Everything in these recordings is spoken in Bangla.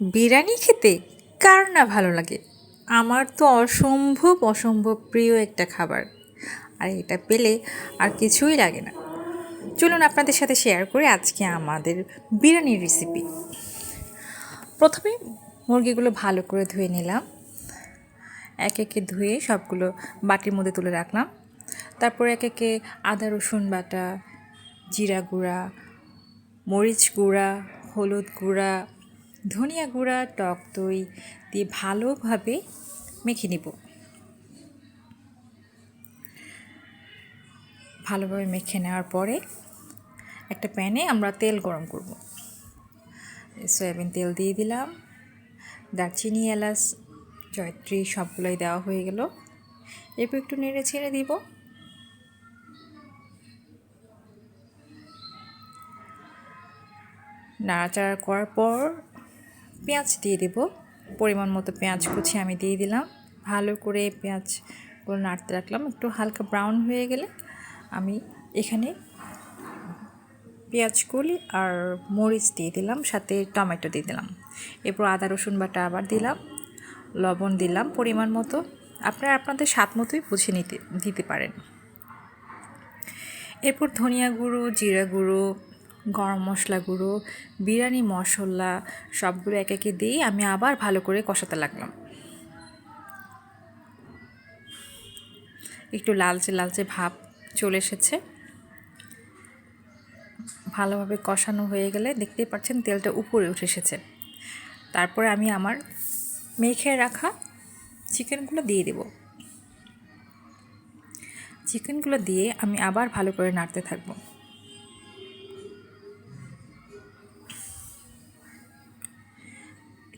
বিরিয়ানি খেতে কার না ভালো লাগে? আমার তো অসম্ভব অসম্ভব প্রিয় একটা খাবার। আর এটা পেলে আর কিছুই লাগে না। চলুন আপনাদের সাথে শেয়ার করি আজকে আমাদের বিরিয়ানির রেসিপি প্রথমে মুরগিগুলো ভালো করে ধুয়ে নিলাম। এক একে ধুয়ে সবগুলো বাটির মধ্যে তুলে রাখলাম। তারপর এক একে আদা, রসুন বাটা, জিরা গুঁড়া, মরিচ গুঁড়া, হলুদ গুঁড়া ধনিয়া গুঁড়া, টক দই দিয়ে ভালোভাবে মেখে নিব। ভালোভাবে মেখে নেওয়ার পরে একটা প্যানে আমরা তেল গরম করব। সয়াবিন তেল দিয়ে দিলাম, দারচিনি, এলাচ, জয়ত্রী সবগুলোই দেওয়া হয়ে গেল। এরপর একটু নেড়ে ছেড়ে দিব। নাড়াচাড়া করার পর পেঁয়াজ দিয়ে দেব। পরিমাণ মতো পেঁয়াজ কুচি আমি দিয়ে দিলাম। ভালো করে পেঁয়াজগুলো নাড়তে রাখলাম। একটু হালকা ব্রাউন হয়ে গেলে আমি এখানে পেঁয়াজ কলি আর মরিচ দিয়ে দিলাম, সাথে টমেটো দিয়ে দিলাম। এরপর আদা, রসুন বাটা আবার দিলাম, লবণ দিলাম পরিমাণ মতো। আপনারা আপনাদের স্বাদ মতোই বুঝে নিতে, দিতে পারেন। এরপর ধনিয়া গুঁড়ো, জিরা গুঁড়ো গরম মশলা গুঁড়ো, বিরিয়ানি, মশলা সবগুলো এক একে দিয়ে আমি আবার ভালো করে কষাতে লাগলাম। একটু লালচে লালচে ভাব চলে এসেছে। ভালোভাবে কষানো হয়ে গেলে দেখতেই পাচ্ছেন তেলটা উপরে উঠে এসেছে। তারপরে আমি আমার মেখে রাখা চিকেনগুলো দিয়ে দেব। চিকেনগুলো দিয়ে আমি আবার ভালো করে নাড়তে থাকব।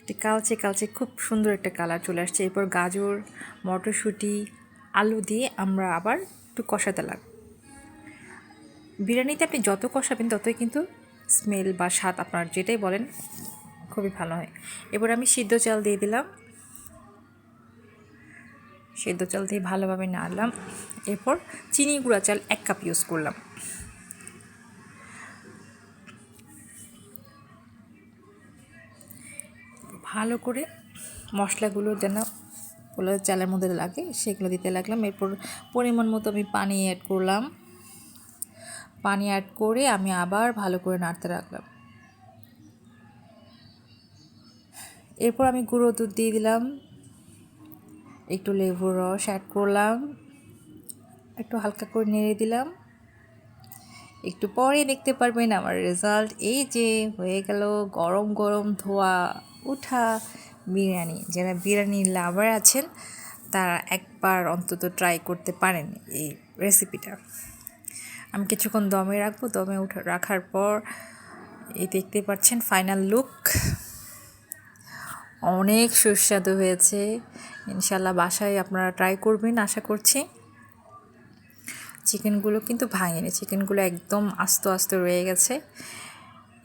একটি কালচে কালচে খুব সুন্দর একটা কালার চলে আসছে। এরপর গাজর, মটরশুঁটি, আলু দিয়ে আমরা আবার একটু কষাতে লাগ বিরিয়ানিতে আপনি যত কষাবেন ততই কিন্তু স্মেল বা স্বাদ আপনার যেটাই বলেন খুবই ভালো হয়। এবার আমি সিদ্ধ চাল দিয়ে দিলাম। সিদ্ধ চাল দিয়ে ভালোভাবে নাড়লাম। এরপর চিনি গুঁড়া চাল এক কাপ ইউজ করলাম। ভালো করে মশলাগুলো যেন পোলাও চালের মধ্যে লাগে, সেগুলো দিতে লাগলাম। এরপর পরিমাণ মতো আমি পানি অ্যাড করলাম। পানি অ্যাড করে আমি আবার ভালো করে নাড়তে রাখলাম এরপর আমি গুঁড়ো দুধ দিয়ে দিলাম। একটু লেবুর রস অ্যাড করলাম। একটু হালকা করে নেড়ে দিলাম। একটু পরে দেখতে পারবেন আমার রেজাল্ট এই যে হয়ে গেল গরম গরম ধোয়া, উঠা বিরিয়ানি। যারা বিরিয়ানি লাভার আছেন, তারা একবার অন্তত ট্রাই করতে পারেন এই রেসিপিটা আমি কিছুক্ষণ দমে রাখব। দমে উঠা রাখার পর এই দেখতে পাচ্ছেন ফাইনাল লুক অনেক সুস্বাদু হয়েছে। ইনশাল্লাহ বাসায় আপনারা ট্রাই করবেন, আশা করছি। চিকেনগুলো কিন্তু ভাঙেনি। চিকেনগুলো একদম আস্ত আস্ত রয়ে গেছে।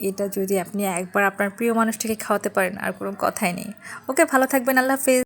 এটা যদি আপনি একবার আপনার প্রিয় মানুষটিকে খাওয়াতে পারেন, আর কোনো কথাই নেই। ওকে, ভালো থাকবেন, আল্লাহ হাফেজ।